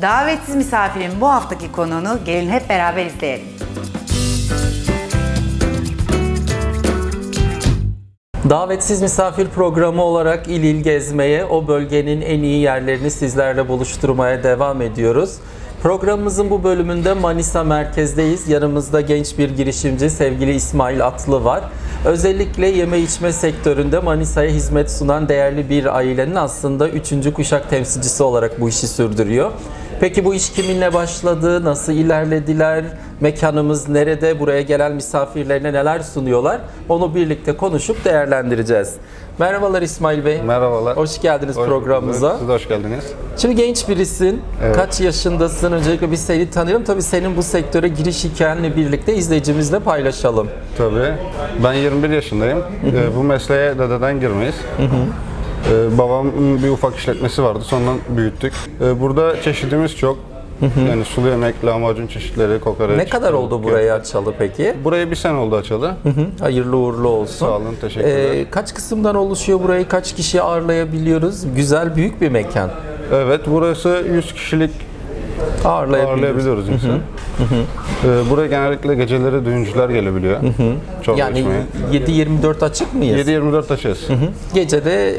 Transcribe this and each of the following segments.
Davetsiz misafirin bu haftaki konuğunu gelin hep beraber izleyelim. Davetsiz misafir programı olarak il il gezmeye, o bölgenin en iyi yerlerini sizlerle buluşturmaya devam ediyoruz. Programımızın bu bölümünde Manisa merkezdeyiz. Yanımızda genç bir girişimci sevgili İsmail Atlı var. Özellikle yeme içme sektöründe Manisa'ya hizmet sunan değerli bir ailenin aslında üçüncü kuşak temsilcisi olarak bu işi sürdürüyor. Peki bu iş kiminle başladı? Nasıl ilerlediler? Mekanımız nerede? Buraya gelen misafirlerine neler sunuyorlar? Onu birlikte konuşup değerlendireceğiz. Merhabalar İsmail Bey. Merhabalar. Hoş geldiniz Hoş programımıza. bulduk. Siz de hoş geldiniz. Şimdi genç birisin. Evet. Kaç yaşındasın? Öncelikle biz seni tanıyalım. Tabii senin bu sektöre giriş hikayenle birlikte izleyicimizle paylaşalım. Tabii. Ben 21 yaşındayım. Ee, bu mesleğe dededen girmeyiz. Ee, babamın bir ufak işletmesi vardı. Sonradan büyüttük. Ee, burada çeşidimiz çok. Yani sulu yemek, lahmacun çeşitleri, kokoreç. Ne kadar oldu burayı açalı peki? Burayı bir sene oldu açalı. Hayırlı uğurlu olsun. Sağ olun, teşekkürler. Ee, kaç kısımdan oluşuyor burayı? Kaç kişi ağırlayabiliyoruz? Güzel, büyük bir mekan. Evet, burası 100 kişilik Ağırlayabiliyoruz. insan. Ee, buraya genellikle geceleri düğüncüler gelebiliyor. Çorba Yani içmeye. 7-24 açık mıyız? 7-24 açığız. Gece de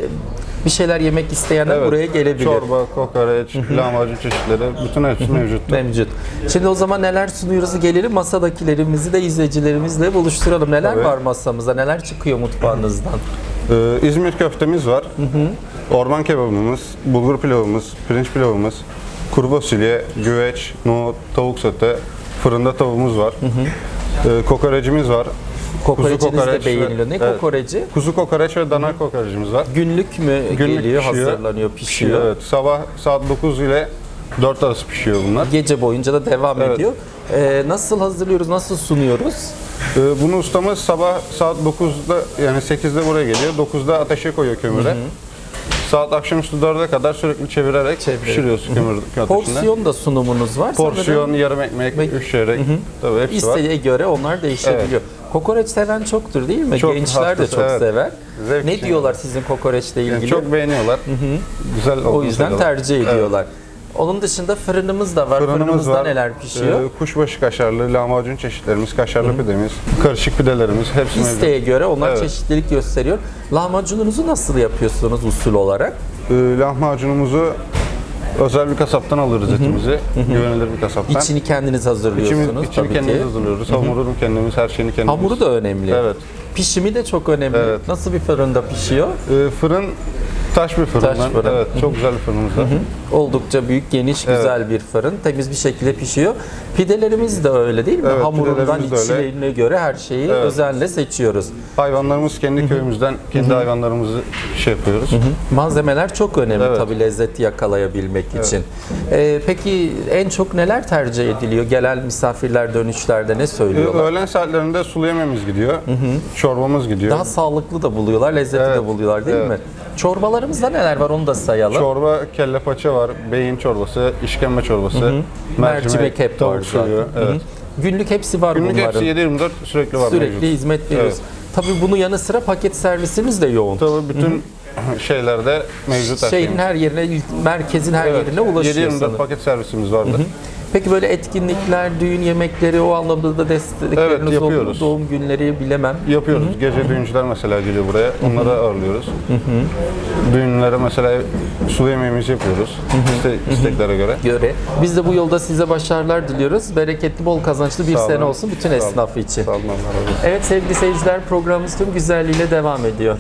bir şeyler yemek isteyenler Evet. buraya gelebilir. Çorba, kokoreç, lahmacun çeşitleri bütün hepsi mevcut. Mevcut. Şimdi o zaman neler sunuyoruz gelelim masadakilerimizi de izleyicilerimizle buluşturalım. Neler Tabii. var masamıza? Neler çıkıyor mutfağınızdan? Ee, İzmir köftemiz var. Orman kebabımız, bulgur pilavımız, pirinç pilavımız, kuru fasulye, güveç, nohut, tavuk sote, fırında tavuğumuz var. Ee, kokorecimiz var. Kokoreçiniz kokoreç de beğeniliyor. Ne ve- evet. kokoreci? Kuzu kokoreç ve dana kokorecimiz var. Günlük mü Günlük geliyor, pişiyor. hazırlanıyor, pişiyor? Evet, sabah saat 9 ile 4 arası pişiyor bunlar. Gece boyunca da devam Evet. ediyor. Ee, nasıl hazırlıyoruz, nasıl sunuyoruz? Ee, bunu ustamız sabah saat 9'da yani 8'de buraya geliyor. 9'da ateşe koyuyor kömüre. Saat akşamüstü 4'e kadar sürekli çevirerek Çevirerek. pişiriyoruz kömür ateşinde. Porsiyon da sunumunuz var. Porsiyon, Sanırım yarım ekmek, üç çeyrek. Tabii hepsi var. isteğe göre onlar değişebiliyor. Kokoreç seven çoktur değil mi? Çok Gençler de hastası, çok evet. sever. Zevk ne için diyorlar sizin kokoreçle ilgili? Yani çok beğeniyorlar. Güzel o yüzden tercih ediyorlar. Onun dışında fırınımız da var. Fırınımız Fırınımızda var. neler pişiyor? Ee, kuşbaşı kaşarlı, lahmacun çeşitlerimiz, kaşarlı pidemiz, karışık pidelerimiz hepsi mevcut. İsteğe göre onlar Evet. çeşitlilik gösteriyor. Lahmacununuzu nasıl yapıyorsunuz usul olarak? Ee, lahmacunumuzu özel bir kasaptan alırız etimizi. Güvenilir bir kasaptan. İçini kendiniz hazırlıyorsunuz İçimi, içimi tabii kendimiz ki. hazırlıyoruz. Hamurunu kendimiz, her şeyini kendimiz. Hamuru da önemli. Evet. Pişimi de çok önemli. Evet. Nasıl bir fırında pişiyor? Ee, fırın taş bir fırından. Taş fırın. Evet, çok güzel bir fırınımız var. Oldukça büyük, geniş, güzel bir fırın. Temiz bir şekilde pişiyor. Pidelerimiz de öyle değil mi? Evet, Hamurundan de içlerine göre her şeyi özenle seçiyoruz. Hayvanlarımız kendi köyümüzden, kendi hayvanlarımızı şey yapıyoruz. Malzemeler çok önemli Evet. tabii lezzeti yakalayabilmek için. Ee, peki en çok neler tercih ediliyor? Gelen misafirler dönüşlerde ne Ee, söylüyorlar? öğlen saatlerinde sulu yemeğimiz gidiyor. Çorbamız gidiyor. Daha sağlıklı da buluyorlar, lezzetli de Evet, buluyorlar değil evet. mi? Çorbalarımızda neler var onu da sayalım. Çorba, kelle paça var, beyin çorbası, işkembe çorbası, Mercimek hep var tavuk zaten. suyu. Hı hı. Evet. Günlük hepsi var Günlük bunların. hepsi 7-24 sürekli var Sürekli mevcut. hizmet veriyoruz. Tabii bunun yanı sıra paket servisimiz de yoğun. Tabii bütün şeylerde mevcut her Şehrin şeyimiz. her yerine, merkezin her Evet, yerine ulaşıyor 7-24 sanırım. paket servisimiz vardı. Peki böyle etkinlikler, düğün yemekleri o anlamda da destekleriniz Evet, oldu yapıyoruz. Doğum günleri bilemem. Yapıyoruz. Gece düğüncüler mesela geliyor buraya. Onları ağırlıyoruz. Düğünlere mesela sulu yemeğimizi yapıyoruz. İste, isteklere göre. göre. Biz de bu yolda size başarılar diliyoruz. Bereketli, bol kazançlı bir sene olsun bütün esnaf için. Sağ olun. Evet sevgili seyirciler programımız tüm güzelliğiyle devam ediyor.